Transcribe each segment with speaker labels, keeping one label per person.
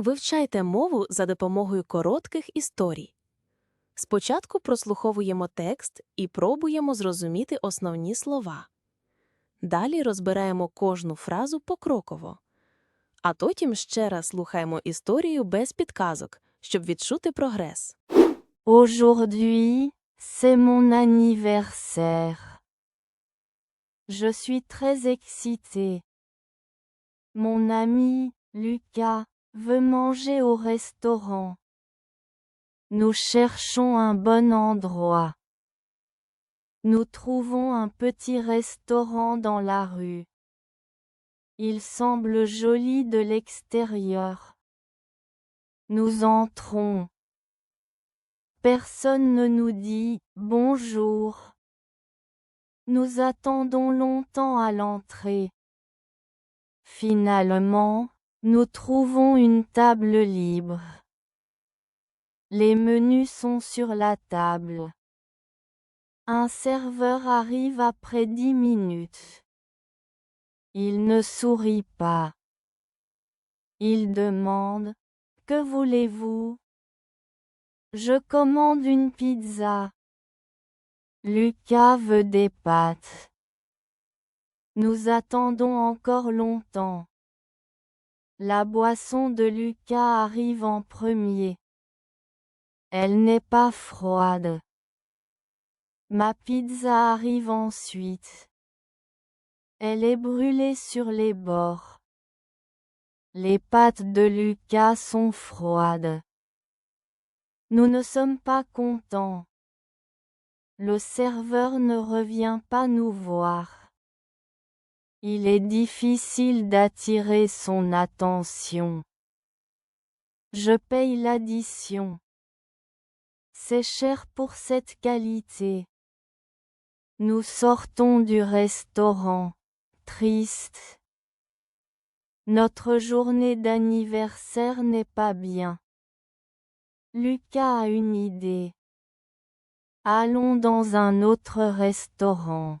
Speaker 1: Вивчайте мову за допомогою коротких історій. Спочатку прослуховуємо текст і пробуємо зрозуміти основні слова. Далі розбираємо кожну фразу покроково. А потім ще раз слухаємо історію без підказок, щоб відчути прогрес.
Speaker 2: Aujourd'hui, c'est mon anniversaire. Je suis très excitée. Mon ami, Lucas, veut manger au restaurant. Nous cherchons un bon endroit. Nous trouvons un petit restaurant dans la rue. Il semble joli de l'extérieur. Nous entrons. Personne ne nous dit bonjour. Nous attendons longtemps à l'entrée. Finalement, nous trouvons une table libre. Les menus sont sur la table. Un serveur arrive après dix minutes. Il ne sourit pas. Il demande Que voulez-vous? Je commande une pizza. Lucas veut des pâtes. Nous attendons encore longtemps. La boisson de Lucas arrive en premier. Elle n'est pas froide. Ma pizza arrive ensuite. Elle est brûlée sur les bords. Les pâtes de Lucas sont froides. Nous ne sommes pas contents. Le serveur ne revient pas nous voir. Il est difficile d'attirer son attention. Je paye l'addition. C'est cher pour cette qualité. Nous sortons du restaurant, triste. Notre journée d'anniversaire n'est pas bien. Lucas a une idée. Allons dans un autre restaurant.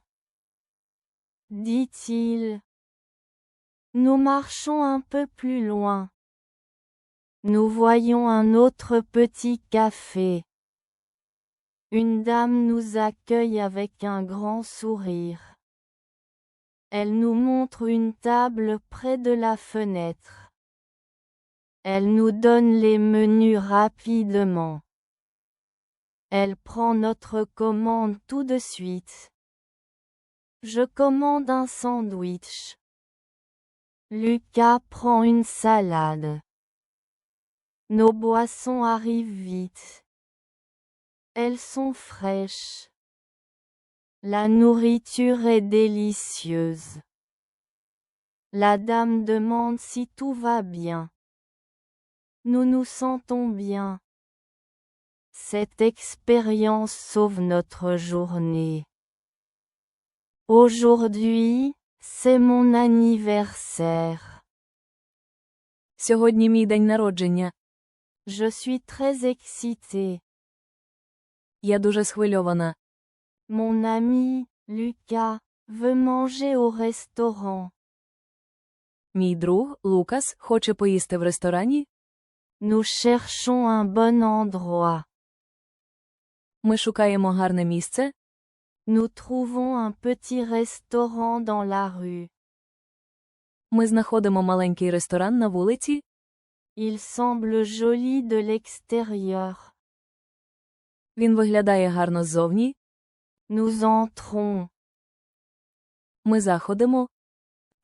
Speaker 2: Dit-il. Nous marchons un peu plus loin. Nous voyons un autre petit café. Une dame nous accueille avec un grand sourire. Elle nous montre une table près de la fenêtre. Elle nous donne les menus rapidement. Elle prend notre commande tout de suite. Je commande un sandwich. Lucas prend une salade. Nos boissons arrivent vite. Elles sont fraîches. La nourriture est délicieuse. La dame demande si tout va bien. Nous nous sentons bien. Cette expérience sauve notre journée. Aujourd'hui, c'est mon anniversaire.
Speaker 1: Сьогодні мій день народження.
Speaker 2: Je suis très excitée.
Speaker 1: Я дуже схвильована.
Speaker 2: Mon ami, Lucas, veut manger au restaurant.
Speaker 1: Мій друг Лукас хоче поїсти в ресторані.
Speaker 2: Nous cherchons un bon endroit.
Speaker 1: Ми шукаємо гарне місце.
Speaker 2: Nous trouvons un petit restaurant dans la rue.
Speaker 1: Ми знаходимо маленький ресторан на вулиці.
Speaker 2: Il semble joli de l'extérieur.
Speaker 1: Він виглядає гарно ззовні.
Speaker 2: Nous entrons.
Speaker 1: Ми заходимо.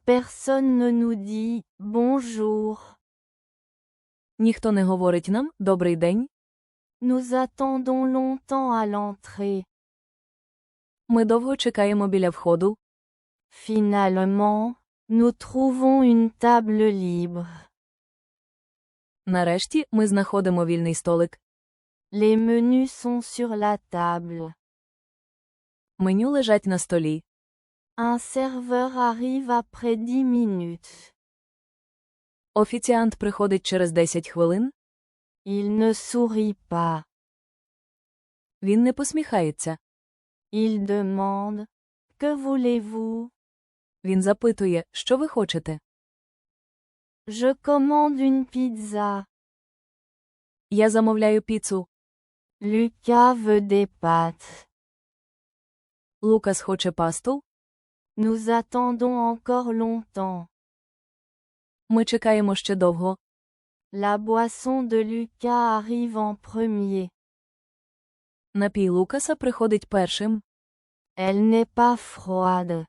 Speaker 2: Personne ne nous dit bonjour.
Speaker 1: Ніхто не говорить нам добрий день.
Speaker 2: Nous attendons longtemps à l'entrée.
Speaker 1: Ми довго чекаємо біля входу.
Speaker 2: Finalement, nous trouvons une table libre.
Speaker 1: Нарешті ми знаходимо вільний столик.
Speaker 2: Les menus sont sur la table.
Speaker 1: Меню лежать на столі.
Speaker 2: Un serveur arrive après 10 minutes.
Speaker 1: Офіціант приходить через 10 хвилин.
Speaker 2: Il ne sourit pas.
Speaker 1: Він не посміхається.
Speaker 2: Il demande Que voulez-vous
Speaker 1: Він запитує, що ви хочете.
Speaker 2: Je commande une pizza.
Speaker 1: Я замовляю піцу.
Speaker 2: Lucas veut des pâtes.
Speaker 1: Лукас хоче пасту.
Speaker 2: Nous attendons encore longtemps.
Speaker 1: Ми чекаємо ще довго.
Speaker 2: La boisson de Lucas arrive en premier.
Speaker 1: Напій Лукаса приходить першим.
Speaker 2: Elle n'est pas froide.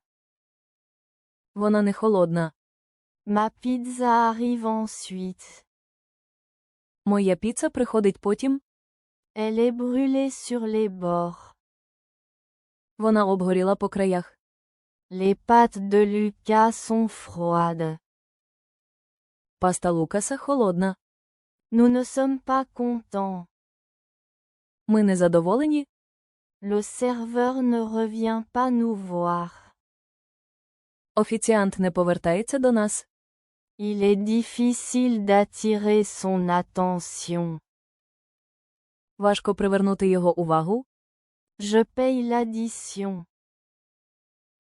Speaker 1: Вона не холодна.
Speaker 2: Ma pizza arrive ensuite.
Speaker 1: Моя піца приходить потім.
Speaker 2: Elle est brûlée sur les bords.
Speaker 1: Вона обгоріла по краях.
Speaker 2: Les pâtes de Lucas sont froides.
Speaker 1: Паста Лукаса холодна.
Speaker 2: Nous ne sommes pas contents.
Speaker 1: Ми не задоволені.
Speaker 2: Le serveur ne revient pas nous voir.
Speaker 1: Офіціант не повертається до нас.
Speaker 2: Il est difficile d'attirer son attention.
Speaker 1: Важко привернути його увагу.
Speaker 2: Je paye l'addition.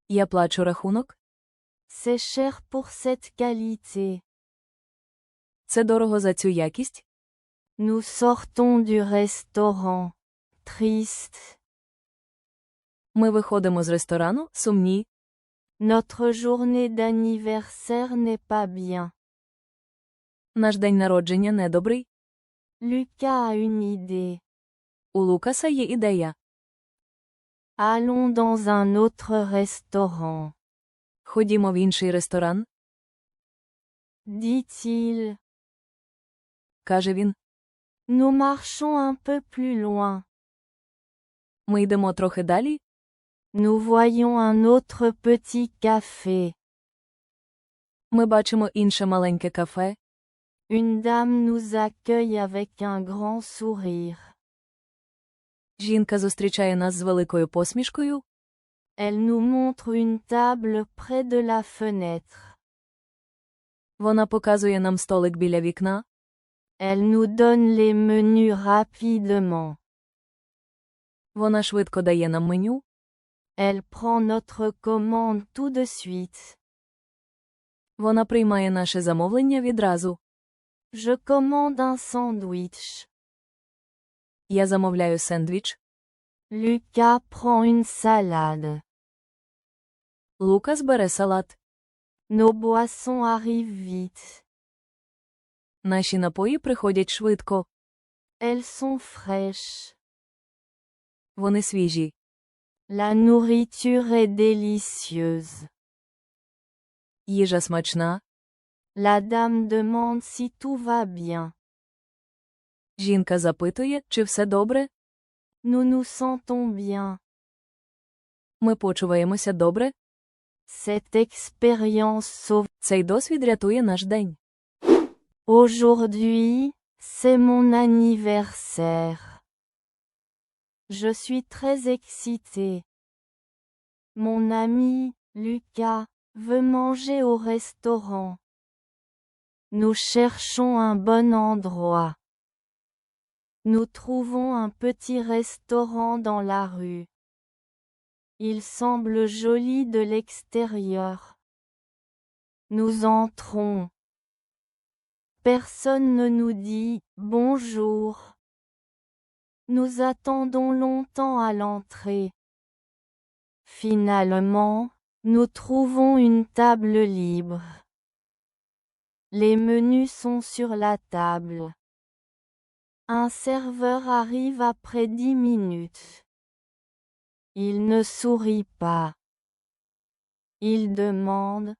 Speaker 1: Я плачу рахунок.
Speaker 2: C'est cher pour cette qualité.
Speaker 1: Це дорого за цю якість.
Speaker 2: Nous sortons du restaurant. Triste.
Speaker 1: Ми виходимо з ресторану, сумні.
Speaker 2: Notre journée d'anniversaire n'est pas bien.
Speaker 1: Наш день народження недобрий.
Speaker 2: Lucas a une idée.
Speaker 1: У Лукаса є ідея.
Speaker 2: Allons dans un autre restaurant.
Speaker 1: Ходімо в інший ресторан,
Speaker 2: Dit-il.
Speaker 1: каже він.
Speaker 2: Nous marchons un peu plus loin.
Speaker 1: Ми йдемо трохи далі.
Speaker 2: Nous voyons un autre petit café.
Speaker 1: Ми бачимо інше маленьке кафе.
Speaker 2: Une dame nous accueille avec un grand sourire.
Speaker 1: Жінка зустрічає нас з великою посмішкою.
Speaker 2: Elle nous montre une table près de la fenêtre.
Speaker 1: Вона показує нам столик біля вікна.
Speaker 2: Elle nous donne les menus rapidement.
Speaker 1: Вона швидко дає нам меню.
Speaker 2: Elle prend notre commande tout de suite.
Speaker 1: Вона приймає наше замовлення відразу.
Speaker 2: Je commande un sandwich.
Speaker 1: Я замовляю сендвіч.
Speaker 2: Lucas prend une salade.
Speaker 1: Лукас бере салат.
Speaker 2: Nos boissons arrivent vite.
Speaker 1: Наші напої приходять швидко.
Speaker 2: Elles sont fraîches.
Speaker 1: Вони свіжі.
Speaker 2: La nourriture est délicieuse.
Speaker 1: Їжа смачна.
Speaker 2: La dame demande si tout va bien.
Speaker 1: Жінка запитує, чи все добре.
Speaker 2: Nous nous sentons bien.
Speaker 1: Ми почуваємося добре.
Speaker 2: Cette expérience sauve.
Speaker 1: Цей досвід рятує наш день.
Speaker 2: Aujourd'hui, c'est mon anniversaire. Je suis très excitée. Mon ami, Lucas, veut manger au restaurant. Nous cherchons un bon endroit. Nous trouvons un petit restaurant dans la rue. Il semble joli de l'extérieur. Nous entrons. Personne ne nous dit bonjour. Nous attendons longtemps à l'entrée. Finalement, nous trouvons une table libre. Les menus sont sur la table. Un serveur arrive après dix minutes. Il ne sourit pas. Il demande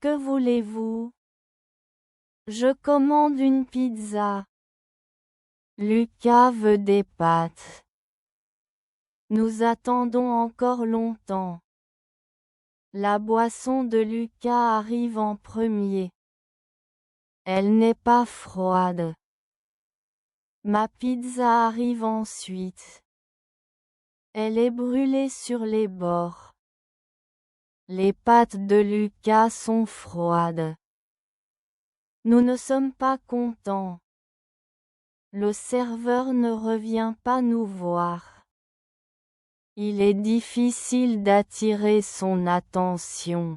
Speaker 2: Que voulez-vous? Je commande une pizza. Lucas veut des pâtes. Nous attendons encore longtemps. La boisson de Lucas arrive en premier. Elle n'est pas froide. Ma pizza arrive ensuite. Elle est brûlée sur les bords. Les pâtes de Lucas sont froides. Nous ne sommes pas contents. Le serveur ne revient pas nous voir. Il est difficile d'attirer son attention.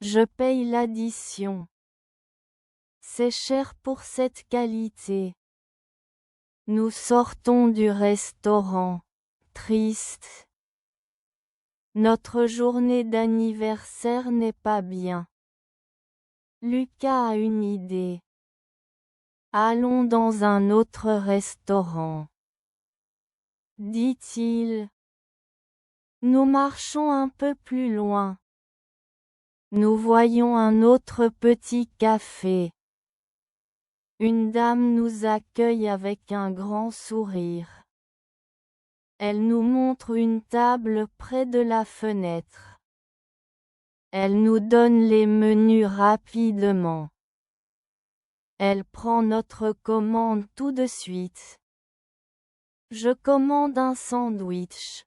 Speaker 2: Je paye l'addition. C'est cher pour cette qualité. Nous sortons du restaurant. Triste. Notre journée d'anniversaire n'est pas bien. Lucas a une idée. Allons dans un autre restaurant. Dit-il. Nous marchons un peu plus loin. Nous voyons un autre petit café. Une dame nous accueille avec un grand sourire. Elle nous montre une table près de la fenêtre. Elle nous donne les menus rapidement. Elle prend notre commande tout de suite. Je commande un sandwich.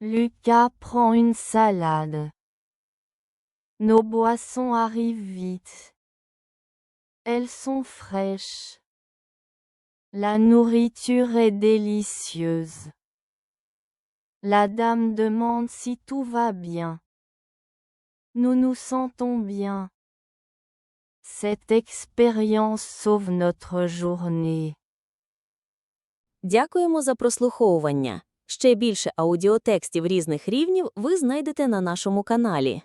Speaker 2: Lucas prend une salade. Nos boissons arrivent vite. Elles sont fraîches. La nourriture est délicieuse. La dame demande si tout va bien. Nous nous sentons bien. Cette expérience sauve notre journée.
Speaker 1: Дякуємо за прослуховування. Ще більше аудіотекстів різних рівнів ви знайдете на нашому каналі.